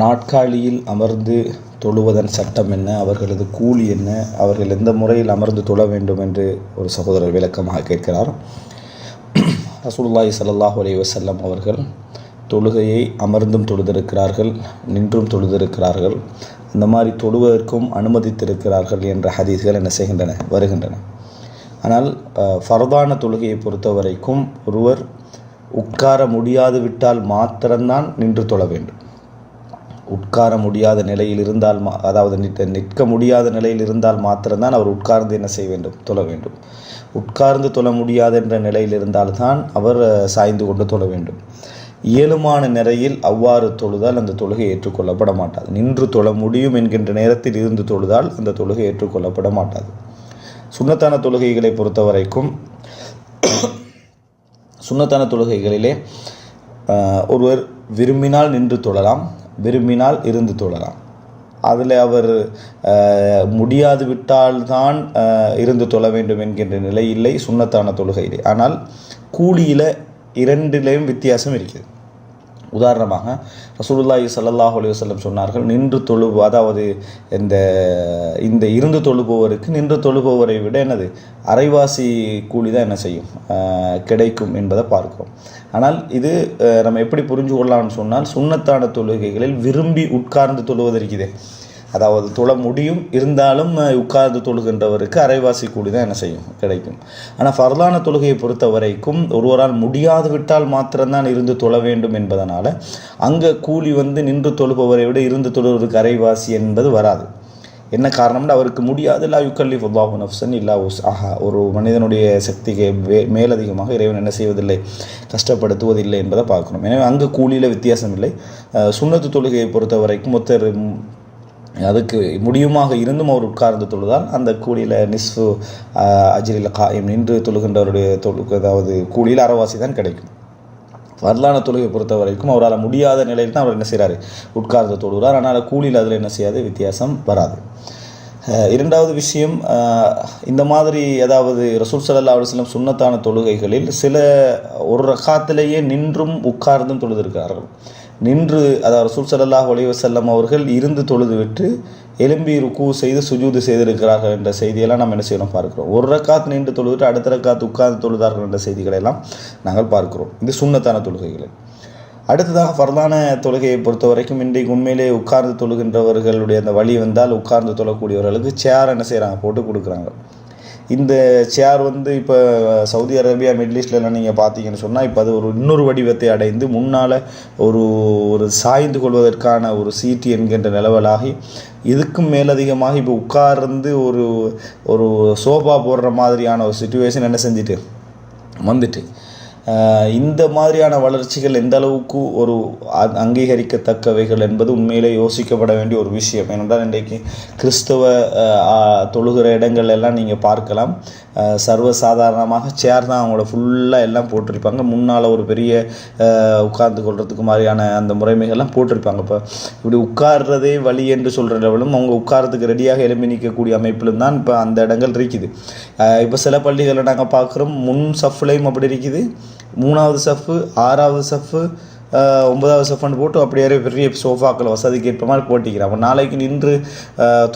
நாட்காலியில் அமர்ந்து தொழுவதன் சட்டம் என்ன? அவர்களது கூலி என்ன? அவர்கள் எந்த முறையில் அமர்ந்து தொழ வேண்டும் என்று ஒரு சகோதரர் விளக்கமாக கேட்கிறார். ரசூல்லாய் சல்லாஹ் அலி வசல்லம் அவர்கள் தொழுகையை அமர்ந்தும் தொழுதிருக்கிறார்கள் நின்றும் தொழுதிருக்கிறார்கள். இந்த மாதிரி தொழுவதற்கும் அனுமதித்திருக்கிறார்கள் என்ற ஹதீஸ்கள் என்ன செய்கின்றன? வருகின்றன. ஆனால் ஃபர்தான தொழுகையை பொறுத்த வரைக்கும் ஒருவர் உட்கார முடியாது விட்டால் மாத்திரம்தான் நின்று தொழ வேண்டும். உட்கார முடியாத நிலையில் இருந்தால் மா அதாவது நிற்க நிற்க முடியாத நிலையில் இருந்தால் மாத்திரம்தான் அவர் உட்கார்ந்து என்ன செய்ய வேண்டும்? தொழ வேண்டும். உட்கார்ந்து தொழ முடியாது என்ற நிலையில் இருந்தால்தான் அவர் சாய்ந்து கொண்டு தொழ வேண்டும். இயலுமான நிலையில் அவ்வாறு தொழுதால் அந்த தொழுகை ஏற்றுக்கொள்ளப்பட மாட்டாது. நின்று தொழ முடியும் என்கின்ற நேரத்தில் இருந்து தொழுதால் அந்த தொழுகை ஏற்றுக்கொள்ளப்பட மாட்டாது. சுண்ணத்தான தொழுகைகளை பொறுத்த வரைக்கும் தொழுகைகளிலே ஒருவர் விரும்பினால் நின்று தொழலாம் விரும்பினால் இருந்து தொழலாம் அதில் அவர் முடியாது விட்டால்தான் இருந்து தொழ வேண்டும் என்கின்ற நிலை இல்லை சுன்னத்தான தொழுகையிலே ஆனால் கூலியில் இரண்டிலேயும் வித்தியாசம் இருக்கிறது. உதாரணமாக ரசூலுல்லாஹி சல்லாஹ் அலி வல்லம் சொன்னார்கள் நின்று தொழு அதாவது இந்த இந்த இருந்து தொழுபவருக்கு நின்று தொழுபவரை விட என்னது அரைவாசி கூலி தான் என்ன செய்யும் கிடைக்கும் என்பதை பார்க்கிறோம். ஆனால் இது நம்ம எப்படி புரிஞ்சு கொள்ளலாம்னு சொன்னால் சுண்ணத்தான தொழுகைகளில் விரும்பி உட்கார்ந்து தொழுவதற்கு அதாவது தொழ முடியும் இருந்தாலும் உட்கார்ந்து தொழுகின்றவருக்கு அரைவாசி கூலி தான் என்ன செய்யும்? கிடைக்கும். ஆனால் ஃபர்லான தொழுகையை பொறுத்த வரைக்கும் ஒருவரால் முடியாது விட்டால் மாத்திரம்தான் இருந்து தொழ வேண்டும் என்பதனால் அங்கே கூலி வந்து நின்று தொழுபவரை விட இருந்து தொழுவதற்கு அரைவாசி என்பது வராது. என்ன காரணம்னா அவருக்கு முடியாது. இல்லா யுக்கல்லி ஃபுல்லாஹு நஃப்சன் இல்லா உஸ் ஆஹா ஒரு மனிதனுடைய சக்திக்கு மேலதிகமாக இறைவன் என்ன செய்வதில்லை கஷ்டப்படுத்துவதில்லை என்பதை பார்க்கணும் எனவே அங்கே கூலியில் வித்தியாசம் இல்லை. சுண்ணத்து தொழுகையை பொறுத்த வரைக்கும் ஒருத்தர் அதுக்கு முடியுமாக இருந்தும் அவர் உட்கார்ந்து தொழுதால் அந்த கூலியில் நிஸ்ஃபு அஜிரில் காயம் நின்று தொழுகின்றவருடைய தொழு அதாவது கூலியில் அறவாசி தான் கிடைக்கும். வரலான தொழுகை பொறுத்த வரைக்கும் அவரால் முடியாத நிலையில் தான் அவர் என்ன செய்கிறாரு உட்கார்ந்து தொழுகிறார். ஆனால் கூலியில் அதில் என்ன செய்யாது? வித்தியாசம் வராது. இரண்டாவது விஷயம் இந்த மாதிரி அதாவது ரசூல் சல்லா அலுவலம் சுண்ணத்தான தொழுகைகளில் சில ஒரு ரகாத்திலேயே நின்றும் உட்கார்ந்தும் தொழுதிருக்கிறார்கள். நின்று அதாவது ரசூல் சல்லாஹ் அலைஹி அவர்கள் இருந்து தொழுதுவிட்டு எலும்பி ருக்கு செய்து சுஜூது செய்திருக்கிறார்கள் என்ற செய்தியெல்லாம் நம்ம என்ன செய்யணும் பார்க்கிறோம். ஒரு ரக்காத் நின்று தொழுதுட்டு அடுத்த ரக்காத் உட்கார்ந்து தொழுதார்கள் என்ற செய்திகளை எல்லாம் நாங்கள் பார்க்கிறோம். இது சுண்ணத்தான தொழுகைகள் அடுத்ததாக ஃபர்தான தொழுகையை பொறுத்த வரைக்கும் இன்றைக்கு உண்மையிலே உட்கார்ந்து தொழுகின்றவர்களுடைய அந்த வழி வந்தால் உட்கார்ந்து தொழக்கூடியவர்களுக்கு சேர் என்ன செய்கிறாங்க போட்டு கொடுக்குறாங்க. இந்த சேர் வந்து இப்போ சவுதி அரேபியா மிடில் ஈஸ்ட்லலாம் நீங்கள் பார்த்தீங்கன்னு சொன்னால் இப்போ அது ஒரு இன்னொரு வடிவத்தை அடைந்து முன்னால் ஒரு ஒரு சாய்ந்து கொள்வதற்கான ஒரு சீட்டு என்கின்ற நிலவலாகி இதுக்கும் மேலதிகமாக இப்போ உட்கார்ந்து ஒரு ஒரு சோஃபா போடுற மாதிரியான ஒரு சுச்சுவேஷன் என்ன செஞ்சுட்டு? வந்துட்டு. இந்த மாதிரியான வளர்ச்சிகள் எந்த அளவுக்கு ஒரு அங்கீகரிக்கத்தக்கவைகள் என்பது உண்மையிலே யோசிக்கப்பட வேண்டிய ஒரு விஷயம். ஏனென்றால் இன்றைக்கு கிறிஸ்தவ தொழுகிற இடங்கள் எல்லாம் நீங்கள் பார்க்கலாம். சர்வசாதாரணமாக சேர் தான் அவங்களோட ஃபுல்லாக எல்லாம் போட்டிருப்பாங்க. முன்னால் ஒரு பெரிய உட்கார்ந்து கொள்றதுக்கு மாதிரியான அந்த முறைமைகள்லாம் போட்டிருப்பாங்க. இப்போ இப்படி உட்கார்றதே வழி என்று சொல்கிற லெவலும் அவங்க உட்கார்றதுக்கு ரெடியாக எலும்பி நிற்கக்கூடிய அமைப்பிலும் தான் இப்போ அந்த இடங்கள் இருக்குது. இப்போ சில பள்ளிகளை நாங்கள் பார்க்குறோம் முன் சஃப்லையும் அப்படி இருக்குது. மூணாவது சஃப்பு ஆறாவது சஃப்பு ஒன்பதாவது சஃபன் போட்டு அப்படியே பெரிய சோஃபாக்கள் வசதிக்கு ஏற்ப மாதிரி போட்டிக்கிறேன். அப்போ நாளைக்கு நின்று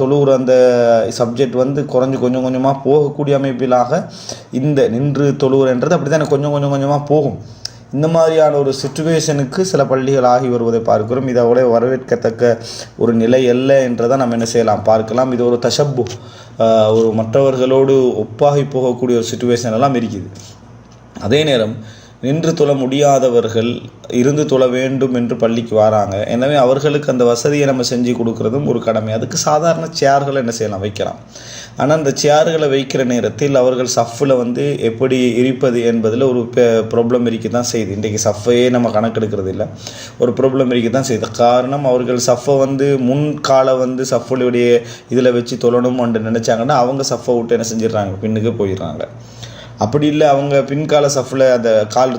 தொழுகிற அந்த சப்ஜெக்ட் வந்து குறைஞ்சு கொஞ்சம் கொஞ்சமாக போகக்கூடிய அமைப்பிலாக இந்த நின்று தொழுகிறன்றது அப்படி தான் கொஞ்சம் கொஞ்சம் கொஞ்சமாக போகும். இந்த மாதிரியான ஒரு சுச்சுவேஷனுக்கு சில பள்ளிகள் ஆகி வருவதை பார்க்கிறோம். இதோட வரவேற்கத்தக்க ஒரு நிலை அல்ல என்றதை நம்ம என்ன செய்யலாம்? பார்க்கலாம். இது ஒரு தஷப்பு. ஒரு மற்றவர்களோடு ஒப்பாகி போகக்கூடிய ஒரு சுச்சுவேஷன் எல்லாம் இருக்குது. அதே நேரம் நின்று தொழ முடியாதவர்கள் இருந்து தொழ வேண்டும் என்று பள்ளிக்கு வராங்க. எனவே அவர்களுக்கு அந்த வசதியை நம்ம செஞ்சு கொடுக்குறதும் ஒரு கடமை. அதுக்கு சாதாரண சேர்களை என்ன செய்யலாம்? வைக்கலாம். ஆனால் அந்த சேர்களை வைக்கிற நேரத்தில் அவர்கள் சஃப்பில் வந்து எப்படி இருப்பது என்பதில் ஒரு ப்ராப்ளம் இருக்க தான் செய்யுது. இன்றைக்கு சஃப்பையே நம்ம கணக்கெடுக்கிறது இல்லை. ஒரு ப்ராப்ளம் இருக்க தான் செய்யுது. காரணம் அவர்கள் சஃப்பை வந்து முன் காலை வந்து சஃப்புடைய இதில் வச்சு தொழணும் என்று நினச்சாங்கன்னா அவங்க சஃப்பை விட்டு என்ன செஞ்சிடறாங்க? பின்னுக்கு போயிடுறாங்க. அப்படி இல்லை அவங்க பின்கால சஃபில் அந்த கால்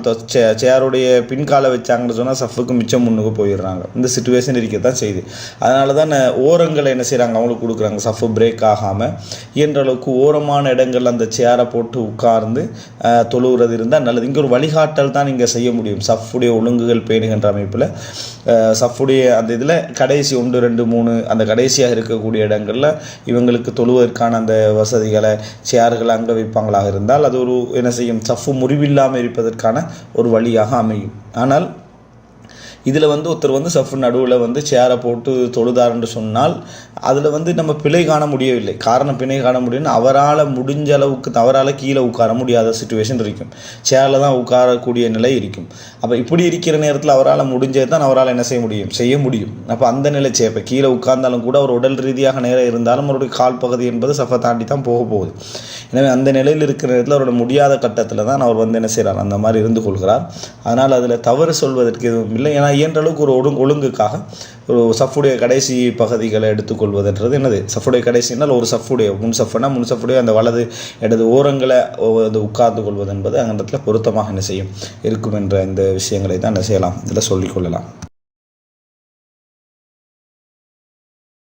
சேருடைய பின்காலை வச்சாங்கன்னு சொன்னால் சஃபுக்கு மிச்சம் முன்னுக்கு போயிடுறாங்க. இந்த சுச்சுவேஷன் இருக்க தான் செய்யுது. அதனால தான் ஓரங்களை என்ன செய்கிறாங்க அவங்களுக்கு கொடுக்குறாங்க. சஃபு பிரேக் ஆகாமல் இயன்ற அளவுக்கு ஓரமான இடங்கள்ல அந்த சேரை போட்டு உட்கார்ந்து தொழுகிறது இருந்தால் நல்லது. இங்கே ஒரு வழிகாட்டல் தான் இங்கே செய்ய முடியும். சஃப்புடைய ஒழுங்குகள் பேணுகின்ற அமைப்பில் சஃபுடைய சஃப்புடைய அந்த இதில் கடைசி ஒன்று ரெண்டு மூணு அந்த கடைசியாக இருக்கக்கூடிய இடங்களில் இவங்களுக்கு தொழுவதற்கான அந்த வசதிகளை சேர்களை அங்கே வைப்பாங்களாக இருந்தால் அது ஒரு என்ன செய்யும் சஃப்பு முறிவில்லாமல் இருப்பதற்கான ஒரு வழியாக அமையும். ஆனால் இதில் வந்து ஒருத்தர் வந்து சஃப் நடுவில் வந்து சேரை போட்டு தொழுதாருன்னு சொன்னால் அதில் வந்து நம்ம பிழை காண முடியவில்லை. காரணம் பிணை காண முடியும்னு அவரால் முடிஞ்ச அளவுக்கு அவரால் கீழே உட்கார முடியாத சுச்சுவேஷன் இருக்கும். சேரில் தான் உட்காரக்கூடிய நிலை இருக்கும். அப்போ இப்படி இருக்கிற நேரத்தில் அவரால் முடிஞ்சது தான் அவரால் என்ன செய்ய முடியும்? செய்ய முடியும். அப்போ அந்த நிலை சே இப்போ கீழே உட்கார்ந்தாலும் கூட அவர் உடல் ரீதியாக நேரம் இருந்தாலும் அவருடைய கால் பகுதி என்பது சஃபை தாண்டி தான் போக போகுது. எனவே அந்த நிலையில் இருக்கிற நேரத்தில் அவரோட முடியாத கட்டத்தில் தான் அவர் வந்து என்ன செய்கிறார் அந்த மாதிரி இருந்து கொள்கிறார். அதனால் அதில் தவறு சொல்வதற்கு எதுவும் இல்லை. ஏன்னா இயன்ற அளவுக்கு ஒரு ஒழுங்கு ஒழுங்குக்காக ஒரு சஃபுடைய கடைசி பகுதிகளை எடுத்துக்கொள்வதுன்றது என்னது? சஃபுடைய கடைசினால் ஒரு சஃபுடைய முன் சஃப்னா முன் சஃபுடைய அந்த வலது இடது ஓரங்களை வந்து அது உட்கார்ந்து கொள்வது என்பது அந்த இடத்துல பொருத்தமாக என்ன செய்யும்? இருக்கும் என்ற இந்த விஷயங்களை தான் என்ன செய்யலாம்? இதில் சொல்லிக்கொள்ளலாம்